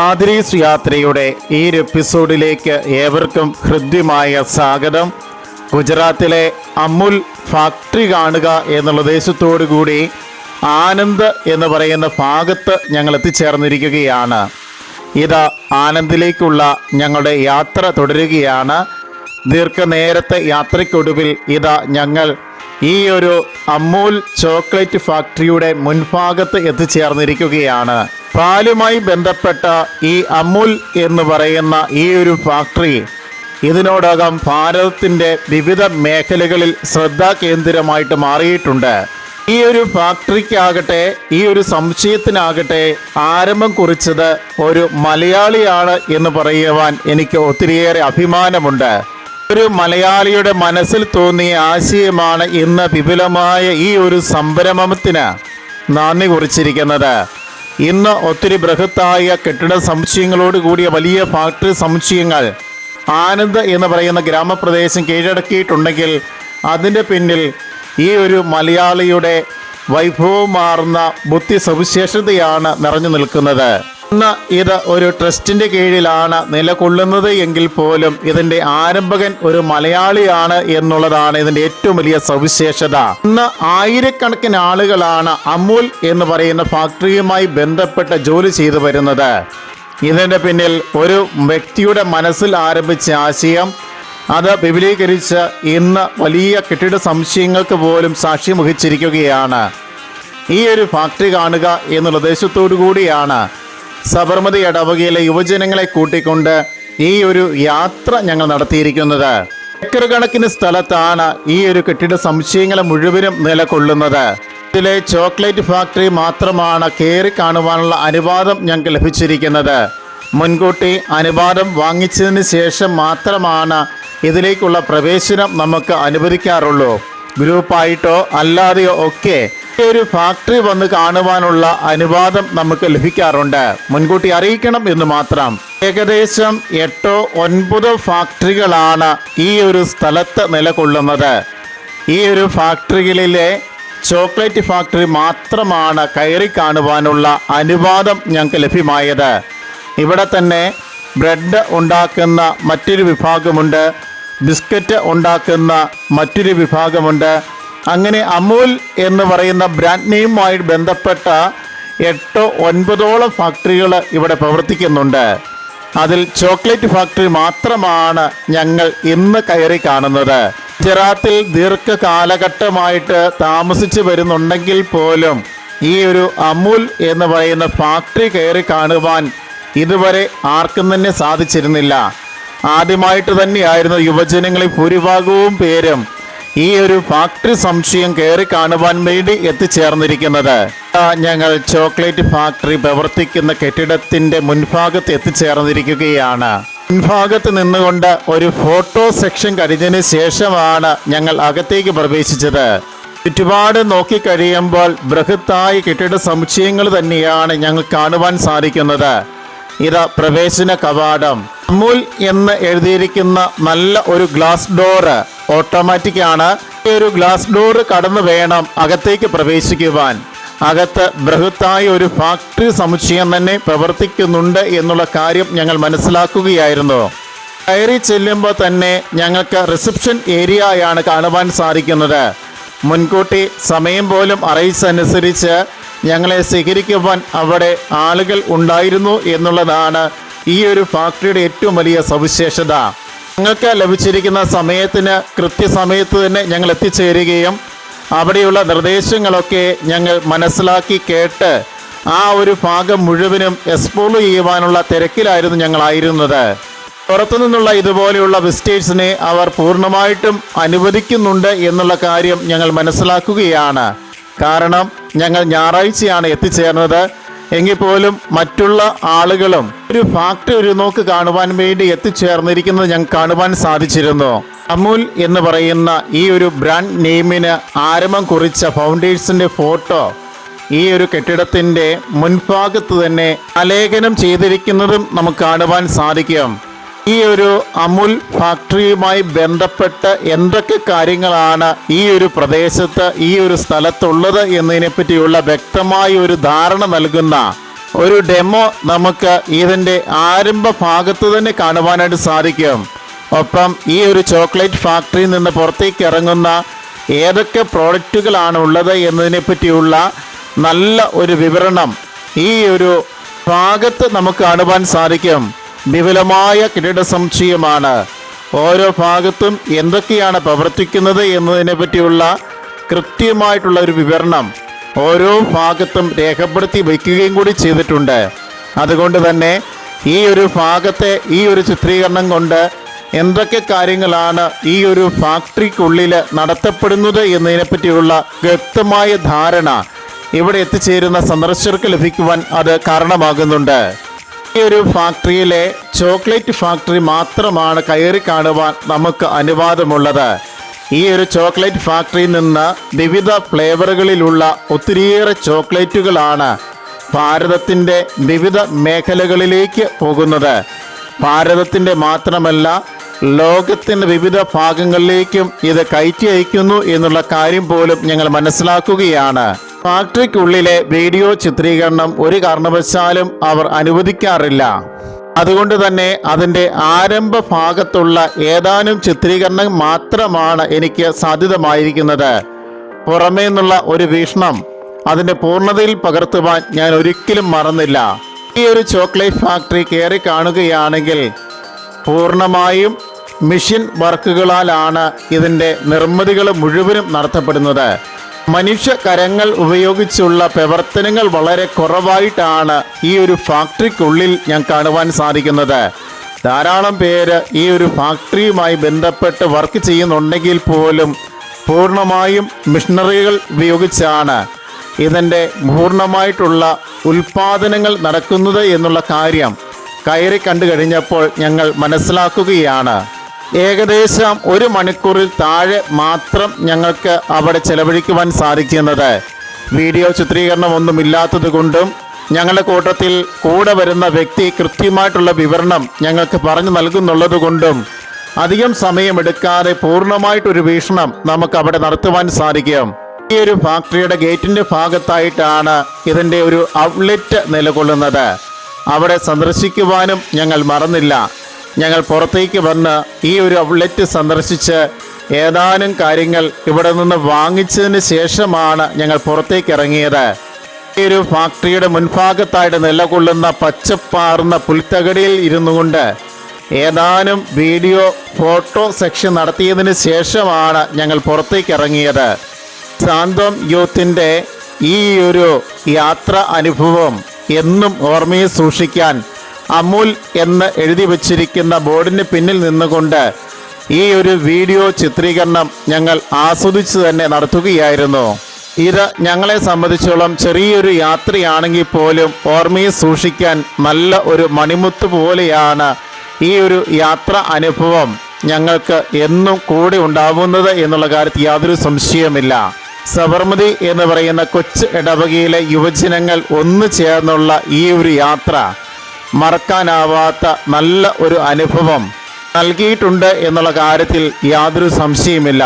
ആതിരീസ് യാത്രയുടെ ഈ എപ്പിസോഡിലേക്ക് ഏവർക്കും ഹൃദ്യമായ സ്വാഗതം. ഗുജറാത്തിലെ അമുൽ ഫാക്ടറി കാണുക എന്നുള്ള ഉദ്ദേശത്തോടു കൂടി ആനന്ദ് എന്ന് പറയുന്ന ഭാഗത്ത് ഞങ്ങൾ എത്തിച്ചേർന്നിരിക്കുകയാണ്. ഇത് ആനന്ദിലേക്കുള്ള ഞങ്ങളുടെ യാത്ര തുടരുകയാണ്. ദീർഘനേരത്തെ യാത്രയ്ക്കൊടുവിൽ ഇതാ ഞങ്ങൾ ഈ ഒരു അമൂൽ ചോക്ലേറ്റ് ഫാക്ടറിയുടെ മുൻഭാഗത്ത് എത്തിച്ചേർന്നിരിക്കുകയാണ്. പാലുമായി ബന്ധപ്പെട്ട ഈ അമൂൽ എന്ന് പറയുന്ന ഈ ഒരു ഫാക്ടറി ഇതിനോടകം ഭാരതത്തിന്റെ വിവിധ മേഖലകളിൽ ശ്രദ്ധാ കേന്ദ്രമായിട്ട് മാറിയിട്ടുണ്ട്. ഈ ഒരു ഫാക്ടറിക്കാകട്ടെ ഈ ഒരു സംശയത്തിനാകട്ടെ ആരംഭം കുറിച്ചത് ഒരു മലയാളിയാണ് എന്ന് പറയുവാൻ എനിക്ക് ഒത്തിരിയേറെ അഭിമാനമുണ്ട്. ഒരു മലയാളിയുടെ മനസ്സിൽ തോന്നിയ ആശയമാണ് ഇന്ന് വിപുലമായ ഈ ഒരു സംരംഭത്തിന് നന്ദി കുറിച്ചിരിക്കുന്നത്. ഇന്ന് ഒത്തിരി ബൃഹത്തായ കെട്ടിട സമുച്ചയങ്ങളോട് കൂടിയ വലിയ ഫാക്ടറി സമുച്ചയങ്ങൾ ആനന്ദ് എന്ന് പറയുന്ന ഗ്രാമപ്രദേശം കീഴടക്കിയിട്ടുണ്ടെങ്കിൽ അതിന്റെ പിന്നിൽ ഈ ഒരു മലയാളിയുടെ വൈഭവമാർന്ന ബുദ്ധി സവിശേഷതയാണ് നിറഞ്ഞു നിൽക്കുന്നത്. ഇത് ഒരു ട്രസ്റ്റിന്റെ കീഴിലാണ് നിലകൊള്ളുന്നത് എങ്കിൽ പോലും ഇതിന്റെ ആരംഭകൻ ഒരു മലയാളിയാണ് എന്നുള്ളതാണ് ഇതിന്റെ ഏറ്റവും വലിയ സവിശേഷത. ഇന്ന് ആയിരക്കണക്കിന് ആളുകളാണ് അമൂൽ എന്ന് പറയുന്ന ഫാക്ടറിയുമായി ബന്ധപ്പെട്ട് ജോലി ചെയ്തു വരുന്നത്. ഇതിന്റെ പിന്നിൽ ഒരു വ്യക്തിയുടെ മനസ്സിൽ ആരംഭിച്ച ആശയം അത് വിപുലീകരിച്ച് ഇന്ന് വലിയ കെട്ടിട സംശയങ്ങൾക്ക് പോലും സാക്ഷ്യം വഹിച്ചിരിക്കുകയാണ്. ഈ ഒരു ഫാക്ടറി കാണുക എന്നുള്ള ഉദ്ദേശത്തോടു കൂടിയാണ് സബർമതി ഇടവകയിലെ യുവജനങ്ങളെ കൂട്ടിക്കൊണ്ട് ഈ ഒരു യാത്ര ഞങ്ങൾ നടത്തിയിരിക്കുന്നത്. ഏക്കർ കണക്കിന് സ്ഥലത്താണ് ഈ ഒരു കെട്ടിട സംശയങ്ങളെ മുഴുവനും നിലകൊള്ളുന്നത്. ഇതിലെ ചോക്ലേറ്റ് ഫാക്ടറി മാത്രമാണ് കയറി കാണുവാനുള്ള അനുവാദം ഞങ്ങൾക്ക് ലഭിച്ചിരിക്കുന്നത്. മുൻകൂട്ടി അനുവാദം വാങ്ങിച്ചതിന് ശേഷം മാത്രമാണ് ഇതിലേക്കുള്ള പ്രവേശനം നമുക്ക് അനുവദിക്കാറുള്ളൂ. ഗ്രൂപ്പായിട്ടോ അല്ലാതെയോ ഒക്കെ ഒരു ഫാക്ടറി വന്ന് കാണുവാനുള്ള അനുവാദം നമുക്ക് ലഭിക്കാറുണ്ട്. മുൻകൂട്ടി അറിയിക്കണം എന്ന് മാത്രം. ഏകദേശം എട്ടോ ഒൻപതോ ഫാക്ടറികളാണ് ഈ ഒരു സ്ഥലത്ത് നിലകൊള്ളുന്നത്. ഈ ഒരു ഫാക്ടറികളിലെ ചോക്ലേറ്റ് ഫാക്ടറി മാത്രമാണ് കയറി കാണുവാനുള്ള അനുവാദം ഞങ്ങൾക്ക് ലഭ്യമായത്. ഇവിടെ തന്നെ ബ്രെഡ് ഉണ്ടാക്കുന്ന മറ്റൊരു വിഭാഗമുണ്ട് ബിസ്ക്കറ്റ് ഉണ്ടാക്കുന്ന മറ്റൊരു വിഭാഗമുണ്ട് അങ്ങനെ അമൂൽ എന്ന് പറയുന്ന ബ്രാൻഡ് നെയിമുമായി ബന്ധപ്പെട്ട എട്ടോ ഒൻപതോളം ഫാക്ടറികൾ ഇവിടെ പ്രവർത്തിക്കുന്നുണ്ട്. അതിൽ ചോക്ലേറ്റ് ഫാക്ടറി മാത്രമാണ് ഞങ്ങൾ ഇന്ന് കയറി കാണുന്നത്. ഗുജറാത്തിൽ ദീർഘകാലഘട്ടമായിട്ട് താമസിച്ചു വരുന്നുണ്ടെങ്കിൽ പോലും ഈ ഒരു അമൂൽ എന്ന് പറയുന്ന ഫാക്ടറി കയറി കാണുവാൻ ഇതുവരെ ആർക്കും തന്നെ സാധിച്ചിരുന്നില്ല. ആദ്യമായിട്ട് തന്നെയായിരുന്നു യുവജനങ്ങളിൽ ഭൂരിഭാഗവും പേരും ഈ ഒരു ഫാക്ടറി സംശയം കയറി കാണുവാൻ വേണ്ടി എത്തിച്ചേർന്നിരിക്കുന്നത്. ഞങ്ങൾ ചോക്ലേറ്റ് ഫാക്ടറി പ്രവർത്തിക്കുന്ന കെട്ടിടത്തിന്റെ മുൻഭാഗത്ത് എത്തിച്ചേർന്നിരിക്കുകയാണ്. മുൻഭാഗത്ത് നിന്നുകൊണ്ട് ഒരു ഫോട്ടോ സെക്ഷൻ കഴിഞ്ഞതിന് ശേഷമാണ് ഞങ്ങൾ അകത്തേക്ക് പ്രവേശിച്ചത്. ചുറ്റുപാട് നോക്കിക്കഴിയുമ്പോൾ ബൃഹത്തായ കെട്ടിട സമുച്ചയങ്ങൾ തന്നെയാണ് ഞങ്ങൾ കാണുവാൻ സാധിക്കുന്നത്. ഇത് പ്രവേശന കവാടം. അമൂൽ എന്ന് എഴുതിയിരിക്കുന്ന നല്ല ഒരു ഗ്ലാസ് ഡോറ് ഓട്ടോമാറ്റിക് ആണ്. ഒരു ഗ്ലാസ് ഡോറ് കടന്നു വേണം അകത്തേക്ക് പ്രവേശിക്കുവാൻ. അകത്ത് ബൃഹത്തായ ഒരു ഫാക്ടറി സമുച്ചയം തന്നെ പ്രവർത്തിക്കുന്നുണ്ട് എന്നുള്ള കാര്യം ഞങ്ങൾ മനസ്സിലാക്കുകയായിരുന്നു. കയറി ചെല്ലുമ്പോൾ തന്നെ ഞങ്ങൾക്ക് റിസപ്ഷൻ ഏരിയയാണ് കാണുവാൻ സാധിക്കുന്നത്. മുൻകൂട്ടി സമയം പോലും അറിയിച്ചനുസരിച്ച് ഞങ്ങളെ സ്വീകരിക്കുവാൻ അവിടെ ആളുകൾ ഉണ്ടായിരുന്നു എന്നുള്ളതാണ് ഈ ഒരു ഫാക്ടറിയുടെ ഏറ്റവും വലിയ സവിശേഷത ഞങ്ങൾക്ക് ലഭിച്ചിരിക്കുന്ന സമയത്തിന് കൃത്യസമയത്ത് തന്നെ ഞങ്ങൾ എത്തിച്ചേരുകയും അവിടെയുള്ള നിർദ്ദേശങ്ങളൊക്കെ ഞങ്ങൾ മനസ്സിലാക്കി കേട്ട് ആ ഒരു ഭാഗം മുഴുവനും എക്സ്പ്ലോർ ചെയ്യുവാനുള്ള തിരക്കിലായിരുന്നു ഞങ്ങളായിരുന്നത്. പുറത്തു നിന്നുള്ള ഇതുപോലെയുള്ള വിസ്റ്റേഴ്സിനെ അവർ പൂർണമായിട്ടും അനുവദിക്കുന്നുണ്ട് എന്നുള്ള കാര്യം ഞങ്ങൾ മനസ്സിലാക്കുകയാണ്. കാരണം ഞങ്ങൾ ഞായറാഴ്ചയാണ് എത്തിച്ചേർന്നത്. എങ്കിൽ പോലും മറ്റുള്ള ആളുകളും ഒരു ഫാക്ടറി ഒരു നോക്ക് കാണുവാൻ വേണ്ടി എത്തിച്ചേർന്നിരിക്കുന്നത് ഞങ്ങൾക്ക് കാണുവാൻ സാധിച്ചിരുന്നു. അമൂൽ എന്ന് പറയുന്ന ഈ ഒരു ബ്രാൻഡ് നെയിമിന് ആരംഭം കുറിച്ച ഫൗണ്ടേഴ്സിന്റെ ഫോട്ടോ ഈ ഒരു കെട്ടിടത്തിന്റെ മുൻഭാഗത്ത് തന്നെ ആലേഖനം ചെയ്തിരിക്കുന്നതും നമുക്ക് കാണുവാൻ സാധിക്കും. ഈ ഒരു അമുൽ ഫാക്ടറിയുമായി ബന്ധപ്പെട്ട് എന്തൊക്കെ കാര്യങ്ങളാണ് ഈ ഒരു പ്രദേശത്ത് ഈ ഒരു സ്ഥലത്തുള്ളത് എന്നതിനെ പറ്റിയുള്ള വ്യക്തമായ ഒരു ധാരണ നൽകുന്ന ഒരു ഡെമോ നമുക്ക് ഇതിന്റെ ആരംഭ ഭാഗത്ത് തന്നെ കാണുവാനായിട്ട് സാധിക്കും. ഒപ്പം ഈ ഒരു ചോക്ലേറ്റ് ഫാക്ടറിയിൽ നിന്ന് പുറത്തേക്ക് ഇറങ്ങുന്ന ഏതൊക്കെ പ്രോഡക്റ്റുകളാണ് ഉള്ളത് എന്നതിനെ പറ്റിയുള്ള നല്ല ഒരു വിവരണം ഈ ഒരു ഭാഗത്ത് നമുക്ക് കാണുവാൻ സാധിക്കും. വിപുലമായ കിരീട സമുച്ചയമാണ് ഓരോ ഭാഗത്തും എന്തൊക്കെയാണ് പ്രവർത്തിക്കുന്നത് എന്നതിനെ പറ്റിയുള്ള കൃത്യമായിട്ടുള്ള ഒരു വിവരണം ഓരോ ഭാഗത്തും രേഖപ്പെടുത്തി വയ്ക്കുകയും കൂടി ചെയ്തിട്ടുണ്ട്. അതുകൊണ്ട് തന്നെ ഈ ഒരു ഭാഗത്തെ ഈ ഒരു ചിത്രീകരണം കൊണ്ട് എന്തൊക്കെ കാര്യങ്ങളാണ് ഈ ഒരു ഫാക്ടറിക്കുള്ളിൽ നടത്തപ്പെടുന്നത് എന്നതിനെപ്പറ്റിയുള്ള വ്യക്തമായ ധാരണ ഇവിടെ എത്തിച്ചേരുന്ന സന്ദർശകർക്ക് ലഭിക്കുവാൻ അത് കാരണമാകുന്നുണ്ട്. ഈ ഒരു ഫാക്ടറിയിലെ ചോക്ലേറ്റ് ഫാക്ടറി മാത്രമാണ് കയറി കാണുവാൻ നമുക്ക് അനുവാദമുള്ളത്. ഈ ഒരു ചോക്ലേറ്റ് ഫാക്ടറിയിൽ നിന്ന് വിവിധ ഫ്ലേവറുകളിലുള്ള ഒത്തിരിയേറെ ചോക്ലേറ്റുകളാണ് ഭാരതത്തിന്റെ വിവിധ മേഖലകളിലേക്ക് പോകുന്നത്. ഭാരതത്തിന്റെ മാത്രമല്ല ലോകത്തിന്റെ വിവിധ ഭാഗങ്ങളിലേക്കും ഇത് കയറ്റി അയക്കുന്നു എന്നുള്ള കാര്യം പോലും ഞങ്ങൾ മനസ്സിലാക്കുകയാണ്. ഫാക്ടറിക്കുള്ളിലെ വീഡിയോ ചിത്രീകരണം ഒരു കാരണവശാലും അവർ അനുവദിക്കാറില്ല. അതുകൊണ്ട് തന്നെ അതിന്റെ ആരംഭ ഭാഗത്തുള്ള ഏതാനും ചിത്രീകരണം മാത്രമാണ് എനിക്ക് സാധ്യതമായിരിക്കുന്നത്. പുറമേ നിന്നുള്ള ഒരു വീക്ഷണം അതിന്റെ പൂർണതയിൽ പകർത്തുവാൻ ഞാൻ ഒരിക്കലും മറന്നില്ല. ഈ ഒരു ചോക്ലേറ്റ് ഫാക്ടറി കയറി കാണുകയാണെങ്കിൽ പൂർണമായും മെഷീൻ വർക്കുകളാലാണ് ഇതിന്റെ നിർമ്മിതികൾ മുഴുവനും നടത്തപ്പെടുന്നത്. മനുഷ്യ കരങ്ങൾ ഉപയോഗിച്ചുള്ള പ്രവർത്തനങ്ങൾ വളരെ കുറവായിട്ടാണ് ഈ ഒരു ഫാക്ടറിക്കുള്ളിൽ ഞാൻ കാണുവാൻ സാധിക്കുന്നത്. ധാരാളം പേര് ഈ ഒരു ഫാക്ടറിയുമായി ബന്ധപ്പെട്ട് വർക്ക് ചെയ്യുന്നുണ്ടെങ്കിൽ പോലും പൂർണമായും മിഷനറികൾ ഉപയോഗിച്ചാണ് ഇതിന്റെ പൂർണമായിട്ടുള്ള ഉൽപാദനങ്ങൾ നടക്കുന്നത് എന്നുള്ള കാര്യം കയറി കണ്ടു കഴിഞ്ഞപ്പോൾ ഞങ്ങൾ മനസ്സിലാക്കുകയാണ്. ഏകദേശം ഒരു മണിക്കൂറിൽ താഴെ മാത്രം ഞങ്ങൾക്ക് അവിടെ ചെലവഴിക്കുവാൻ സാധിക്കുന്നത്. വീഡിയോ ചിത്രീകരണം ഒന്നുമില്ലാത്തത് കൊണ്ടും ഞങ്ങളുടെ കൂട്ടത്തിൽ കൂടെ വരുന്ന വ്യക്തി കൃത്യമായിട്ടുള്ള വിവരണം ഞങ്ങൾക്ക് പറഞ്ഞു നൽകുന്നുള്ളത് കൊണ്ടും അധികം സമയമെടുക്കാതെ പൂർണമായിട്ടൊരു വീക്ഷണം നമുക്ക് അവിടെ നടത്തുവാൻ സാധിക്കും. ഈ ഒരു ഫാക്ടറിയുടെ ഗേറ്റിന്റെ ഭാഗത്തായിട്ടാണ് ഇതിന്റെ ഒരു ഔട്ട്ലെറ്റ് നിലകൊള്ളുന്നത്. അവിടെ സന്ദർശിക്കുവാനും ഞങ്ങൾ മറന്നില്ല. ഞങ്ങൾ പുറത്തേക്ക് വന്ന് ഈ ഒരു ഔട്ട്ലെറ്റ് സന്ദർശിച്ച് ഏതാനും കാര്യങ്ങൾ ഇവിടെ നിന്ന് വാങ്ങിച്ചതിന് ശേഷമാണ് ഞങ്ങൾ പുറത്തേക്ക് ഇറങ്ങിയത്. ഈ ഒരു ഫാക്ടറിയുടെ മുൻഭാഗത്തായിട്ട് നിലകൊള്ളുന്ന പച്ചപ്പാർന്ന പുൽത്തകടിയിൽ ഇരുന്നു കൊണ്ട് ഏതാനും വീഡിയോ ഫോട്ടോ സെക്ഷൻ നടത്തിയതിന് ശേഷമാണ് ഞങ്ങൾ പുറത്തേക്ക് ഇറങ്ങിയത്. സാന്തോം യൂത്തിന്റെ ഈ ഒരു യാത്ര അനുഭവം എന്നും ഓർമ്മയിൽ സൂക്ഷിക്കാൻ അമുൽ എന്ന് എഴുതി വച്ചിരിക്കുന്ന ബോർഡിന് പിന്നിൽ നിന്നുകൊണ്ട് ഈ ഒരു വീഡിയോ ചിത്രീകരണം ഞങ്ങൾ ആസ്വദിച്ച് തന്നെ നടത്തുകയായിരുന്നു. ഇത് ഞങ്ങളെ സംബന്ധിച്ചോളം ചെറിയൊരു യാത്രയാണെങ്കിൽ പോലും ഓർമ്മയിൽ സൂക്ഷിക്കാൻ നല്ല ഒരു മണിമുത്ത് പോലെയാണ് ഈ ഒരു യാത്ര അനുഭവം ഞങ്ങൾക്ക് എന്നും കൂടെ ഉണ്ടാവുന്നത് എന്നുള്ള കാര്യത്തിൽ യാതൊരു സംശയവുമില്ല. സബർമതി എന്ന് പറയുന്ന കൊച്ചു ഇടവകയിലെ യുവജനങ്ങൾ ഒന്നു ചേർന്നുള്ള ഈ ഒരു യാത്ര മറക്കാനാവാത്ത നല്ല ഒരു അനുഭവം നൽകിയിട്ടുണ്ട് എന്നുള്ള കാര്യത്തിൽ യാതൊരു സംശയമില്ല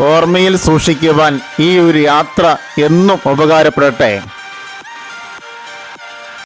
ഓർമ്മയിൽ സൂക്ഷിക്കുവാൻ ഈ ഒരു യാത്ര എന്നും ഉപകാരപ്പെടട്ടെ.